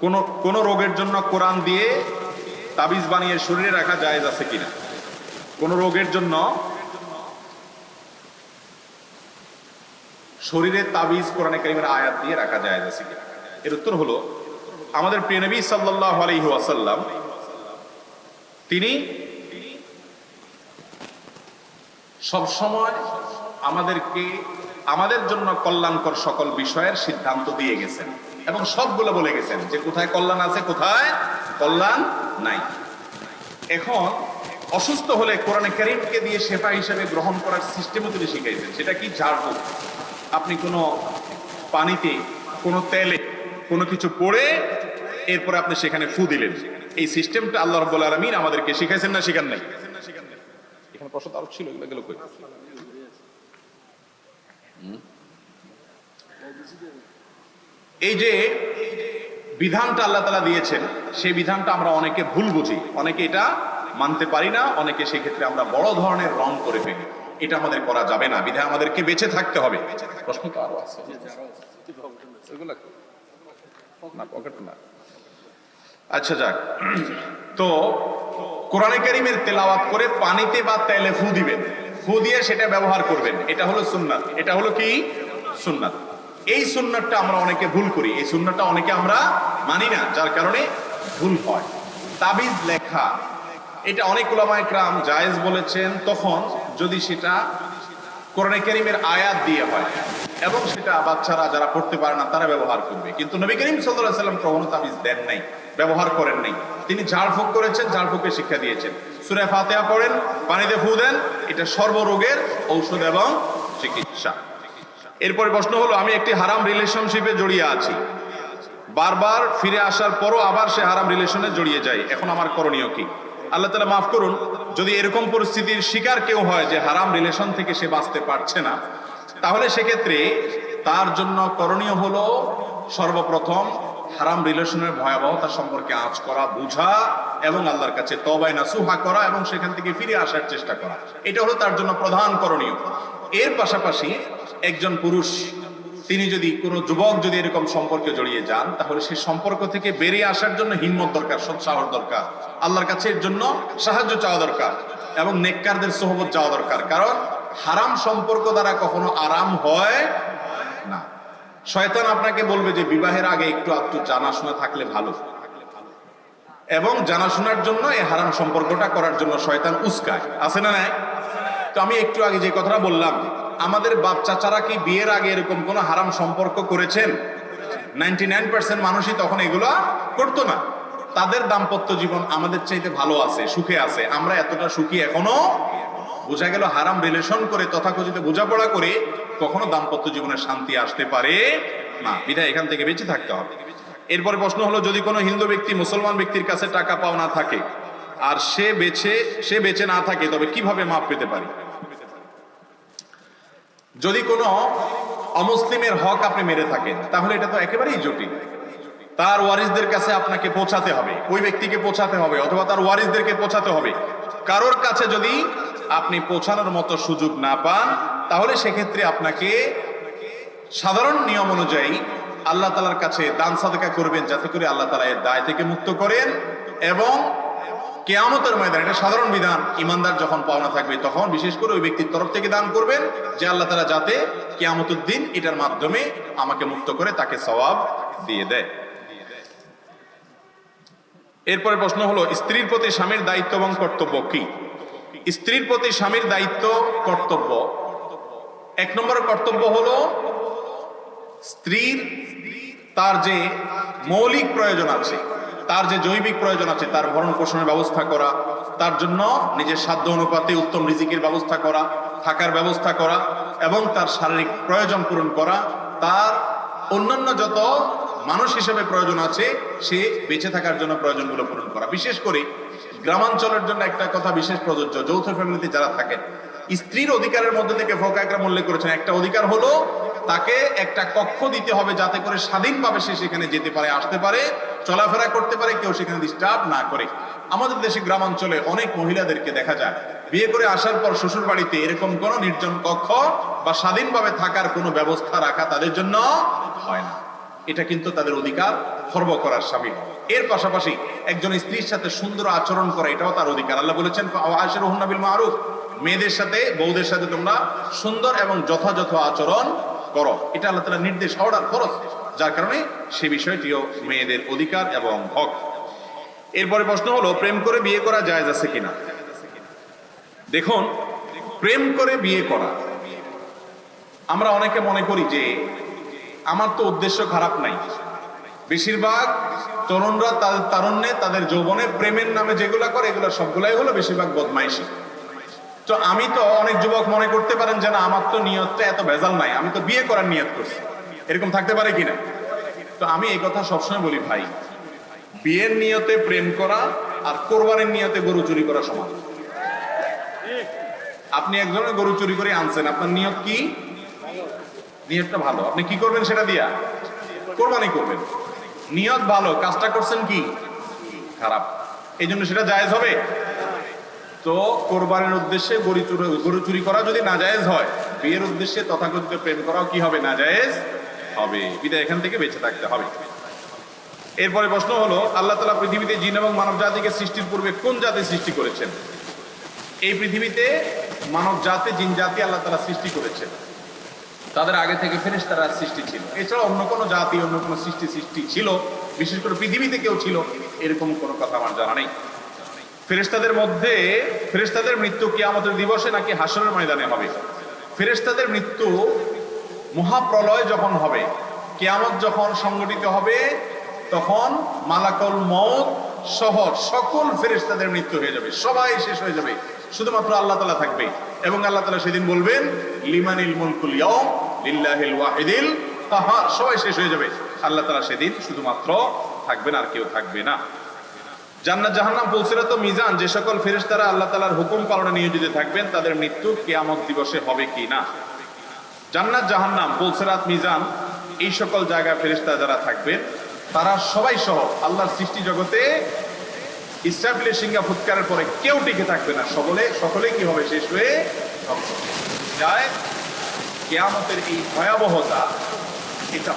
কোন কোন রোগের জন্য কোরআন দিয়ে তাবিজ বানিয়ে শরীরে রাখা জায়েজ আছে কিনা? কোন রোগের জন্য শরীরে তাবিজ কোরআনে কারিমের আয়াত দিয়ে রাখা জায়েজ আছে কিনা? এর উত্তর হলো, আমাদের প্রিয় নবী সাল্লাল্লাহু আলাইহি ওয়াসাল্লাম, তিনি সবসময় আমাদেরকে, আমাদের জন্য কল্যাণকর সকল বিষয়ের সিদ্ধান্ত দিয়ে গেছেন। এবং সবগুলো বলে গেছেন যে কোথায় কল্যাণ আছে, কোথায় কল্যাণ নাই। এখন অসুস্থ হলে কোরআনে কারিমকে দিয়ে শেফা হিসেবে গ্রহণ করার সিস্টেমও তিনি শিখাইছেন। সেটা কি? ঝাড়ফুঁক। আপনি কোনো পানিতে, কোনো তেলে কোনো কিছু পড়ে এরপরে আপনি সেখানে ফু দিলেন। এই সিস্টেমটা আল্লাহ রব্বুল আলমিন আমাদেরকে শিখাইছেন না শিখান নাই? এখানে প্রশ্ন আরও ছিল, এগুলো গেল কই? এই যে বিধানটা আল্লাহ তালা দিয়েছেন, সেই বিধানটা আমরা অনেকে ভুল বুঝি। অনেকে এটা মানতে পারি না, অনেকে সেক্ষেত্রে আমরা বড় ধরনের রং করে ফেলি। এটা আমাদের করা যাবে না। বিধায় আমাদেরকে বেঁচে থাকতে হবে। প্রশ্ন তো আরও আছে। আচ্ছা যাক। তো কোরআনে কারিমের তেলাওয়াত করে পানিতে বা তেলে ফু দিবেন। ফু দিয়ে সেটা ব্যবহার করবেন। এটা হলো সুন্নাত। এটা হলো কি? সুন্নাত। এই সুন্নাতটা আমরা অনেকে ভুল করি। এই সুন্নাতটা অনেকে আমরা মানি না, যার কারণে ভুল হয়। তাবিজ লেখা, এটা অনেক ওলামায়ে ক্রাম জায়েজ বলেছেন, তখন যদি সেটা কোরআনে কারিমের আয়াত দিয়ে হয় এবং সেটা বাচ্চারা যারা পড়তে পারে না, তারা ব্যবহার করবে। কিন্তু নবী করিম সাল্লাল্লাহু সাল্লাম কখনো তাবিজ দেন নাই, ব্যবহার করেন নাই। তিনি ঝাড়ফুঁক করেছেন ঝাড়ফুঁকের শিক্ষা দিয়েছেন। সুরে ফাতেহা পড়েন, পানিতে ফু দেন, এটা সর্বরোগের ঔষধ এবং চিকিৎসা। এরপরে প্রশ্ন হলো, আমি একটি হারাম রিলেশনশিপে জড়িয়ে আছি। বারবার ফিরে আসার পরও আবার সে হারাম রিলেশনে জড়িয়ে যায়। এখন আমার করণীয় কি? আল্লাহ তালা মাফ করুন, যদি এরকম পরিস্থিতির শিকার কেউ হয় যে হারাম রিলেশন থেকে সে বাঁচতে পারছে না, তাহলে সেক্ষেত্রে তার জন্য করণীয় হলো সর্বপ্রথম হারাম রিলেশনের ভয়াবহতা সম্পর্কে আঁচ করা, বুঝা এবং আল্লাহর কাছে তবাই না সুহা করা এবং সেখান থেকে ফিরে আসার চেষ্টা করা। এটা হলো তার জন্য প্রধান করণীয়। এর পাশাপাশি একজন পুরুষ, তিনি যদি কোনো যুবক যদি এরকম সম্পর্কে জড়িয়ে যান, তাহলে সেই সম্পর্ক থেকে বেরিয়ে আসার জন্য হিম্মত দরকার, সৎসাহস দরকার। আল্লাহর কাছে এর জন্য সাহায্য চাওয়া দরকার এবং নেককারদের সহবত চাওয়া দরকার। কারণ হারাম সম্পর্ক দ্বারা কখনো আরাম হয় না। শয়তান আপনাকে বলবে যে বিবাহের আগে একটু একটু জানাশোনা থাকলে ভালো। এবং জানাশোনার জন্য এই হারাম সম্পর্কটা করার জন্য শয়তান উস্কায়। আছে না নাই? তো আমি একটু আগে যে কথাটা বললাম আমাদের বাপ চাচারা কি বিয়ের আগে এরকম কোনো হারাম সম্পর্ক করেছেন? নাইনটি নাইন পার্সেন্ট মানুষই তখন এগুলা করতো না। তাদের দাম্পত্য জীবন আমাদের চাইতে ভালো আছে, সুখে আছে। আমরা এতটা সুখী এখনও বোঝা গেল হারাম রিলেশন করে, তথাকথিত বোঝাপড়া করে কখনো দাম্পত্য জীবনে শান্তি আসতে পারে না। বিধায় এখান থেকে বেঁচে থাকতে হবে। এরপরে প্রশ্ন হলো, যদি কোনো হিন্দু ব্যক্তি মুসলমান ব্যক্তির কাছে টাকা পাওনা থাকে, আর সে বেছে, সে বেঁচে না থাকে, তবে কীভাবে মাপ পেতে পারি? যদি কোনো অমুসলিমের হক আপনি মেরে থাকেন, তাহলে এটা তো একেবারেই জটিল। তার ওয়ারিসদের কাছে আপনাকে পৌঁছাতে হবে, ওই ব্যক্তিকে পৌঁছাতে হবে, অথবা তার ওয়ারিসদেরকে পৌঁছাতে হবে। কারোর কাছে যদি আপনি পৌঁছানোর মতো সুযোগ না পান, তাহলে সেক্ষেত্রে আপনাকে সাধারণ নিয়ম অনুযায়ী আল্লাহ তালার কাছে দান সাদকা করবেন, যাতে করে আল্লাহ তালা এর দায় থেকে মুক্ত করেন এবং কেয়ামতের ময়দান এটা সাধারণ বিধান, ইমানদার যখন পাওনা থাকবে তখন বিশেষ করে ওই ব্যক্তির তরফ থেকে দান করবেন যে আল্লাহ তালা যাতে কেয়ামতের দিন এটার মাধ্যমে আমাকে মুক্ত করে তাকে সওয়াব দিয়ে দেয়। এরপরে প্রশ্ন হলো, স্ত্রীর প্রতি স্বামীর দায়িত্ব এবং কর্তব্য কি? স্ত্রীর প্রতি স্বামীর দায়িত্ব, কর্তব্য। এক নম্বর কর্তব্য হলো, স্ত্রীর তার যে মৌলিক প্রয়োজন আছে তার যে জৈবিক প্রয়োজন আছে, তার ভরণ পোষণের ব্যবস্থা করা, তার জন্য নিজের সাধ্য অনুপাতে উত্তম রিজিকের ব্যবস্থা করা, থাকার ব্যবস্থা করা, এবং তার শারীরিক প্রয়োজন পূরণ করা, তার অন্যান্য যত মানুষ হিসেবে প্রয়োজন আছে, সে বেঁচে থাকার জন্য প্রয়োজনগুলো পূরণ করা। বিশেষ করে গ্রামাঞ্চলের জন্য একটা কথা বিশেষ প্রযোজ্য, যৌথ ফ্যামিলিতে যারা থাকেন স্ত্রীর অধিকারের মধ্যে থেকে ফোকাকরাম উল্লেখ করেছেন। একটা অধিকার হলো তাকে একটা কক্ষ দিতে হবে যাতে করে স্বাধীনভাবে সে সেখানে যেতে পারে, আসতে পারে, চলাফেরা করতে পারে, কেউ সেখানে ডিস্টার্ব না করে। আমাদের দেশে গ্রামাঞ্চলে অনেক মহিলাদেরকে দেখা যায়, বিয়ে করে আসার পর শ্বশুর বাড়িতে এরকম কোন নির্জন কক্ষ বা স্বাধীনভাবে থাকার কোনো ব্যবস্থা রাখা তাদের জন্য হয় না। এটা কিন্তু তাদের অধিকার খর্ব করার সামিল। এর পাশাপাশি একজন স্ত্রীর সাথে সুন্দর আচরণ করা, এটাও তার অধিকার। আল্লাহ বলেছেন আশের হুন্নাবিল মারুফ। মেয়েদের সাথে, বউদের সাথে তোমরা সুন্দর এবং যথাযথ আচরণ করো। এটা আল্লাহ তালা নির্দেশ অর্ডার খরচ। যার কারণে সে বিষয়টিও মেয়েদের অধিকার এবং হক। এরপরে প্রশ্ন হলো, প্রেম করে বিয়ে করা যায় আছে কিনা? দেখুন, প্রেম করে বিয়ে করা। আমরা অনেকে মনে করি যে, আমার তো উদ্দেশ্য খারাপ নাই। বেশিরভাগ তরুণরা তাদের তারুণ্যে, তাদের যৌবনে প্রেমের নামে যেগুলো করে, এগুলো সবগুলাই হলো বেশিরভাগ বদমাইশি। তো আমি তো অনেক যুবক মনে করতে পারেন যে না, আমার তো নিয়তটা এত ভেজাল নাই। আমি তো বিয়ে করার নিয়ত করছি। এরকম থাকতে পারে কিনা? তো আমি এই কথা সবসময় বলি, ভাই, বিয়ের নিয়তে প্রেম করা আর কোরবানির নিয়তে গরু চুরি করা সমান। আপনি একজনের গরু চুরি করে আনছেন, আপনার নিয়ত কি? নিয়তটা ভালো। আপনি কি করবেন সেটা দিয়া? কোরবানি করবেন। নিয়ত ভালো। কাজটা করছেন কি? খারাপ। এই জন্য সেটা জায়েজ হবে? তো কোরবানির উদ্দেশ্যে গরু চুরি গরু চুরি করা যদি না জায়েজ হয়, বিয়ের উদ্দেশ্যে তথাকথিত প্রেম করাও কি হবে? না জায়েজ হবে। বিদায় এখান থেকে বেঁচে থাকতে হবে। এরপরে প্রশ্ন হলো, আল্লাহ তালা পৃথিবীতে জিন এবং মানব জাতিকে সৃষ্টির পূর্বে কোন জাতি সৃষ্টি করেছেন? এই পৃথিবীতে মানব জাতি, জিন জাতি আল্লাহ তালা সৃষ্টি করেছেন। তাদের আগে থেকে ফেরেস তারা সৃষ্টি ছিল। এছাড়া অন্য কোনো জাতি, অন্য কোনো সৃষ্টি সৃষ্টি ছিল। বিশেষ করে পৃথিবীতে কেউ ছিল। এরকম কোনো কথা আমার জানা নেই। ফেরেশতাদের মধ্যে ফেরেশতাদের মৃত্যু কিয়ামতের দিবসে নাকি হাসরের ময়দানে হবে? ফেরেশতাদের মৃত্যু মহাপ্রলয় যখন হবে, কেয়ামত যখন সংগঠিত হবে, তখন মালাকল মত সহ সকল ফেরেশতাদের মৃত্যু হয়ে যাবে। সবাই শেষ হয়ে যাবে। শুধুমাত্র আল্লাহ তালা থাকবে। এবং আল্লাহ তালা সেদিন বলবেন, লিমানিল মুলকুল ইয়াউম লিল্লাহিল ওয়াহিদিল কাহার সবাই শেষ হয়ে যাবে। আল্লাহ তালা সেদিন শুধুমাত্র থাকবেন আর কেউ থাকবে না। জান্নাত জাহান্নাম পৌঁছেরা তো মিজান, যে সকল ফেরেশতারা আল্লাহ তালার হুকুম পালনে নিয়োজিত থাকবেন, তাদের মৃত্যু কেয়ামত দিবসে হবে কি না জান্নাত জাহান্নাম পৌঁছেরাত মিজান, এই সকল জায়গায় ফেরেশতা যারা থাকবেন, তারা সবাই সহ আল্লাহর সৃষ্টি জগতে ইস্টাবলিশিংয়া ফুৎকারের পরে কেউ টিকে থাকবে না। সকলে, সকলেই কি হবে? শেষ হয়ে যায় কেয়ামতের এই ভয়াবহতা, এটা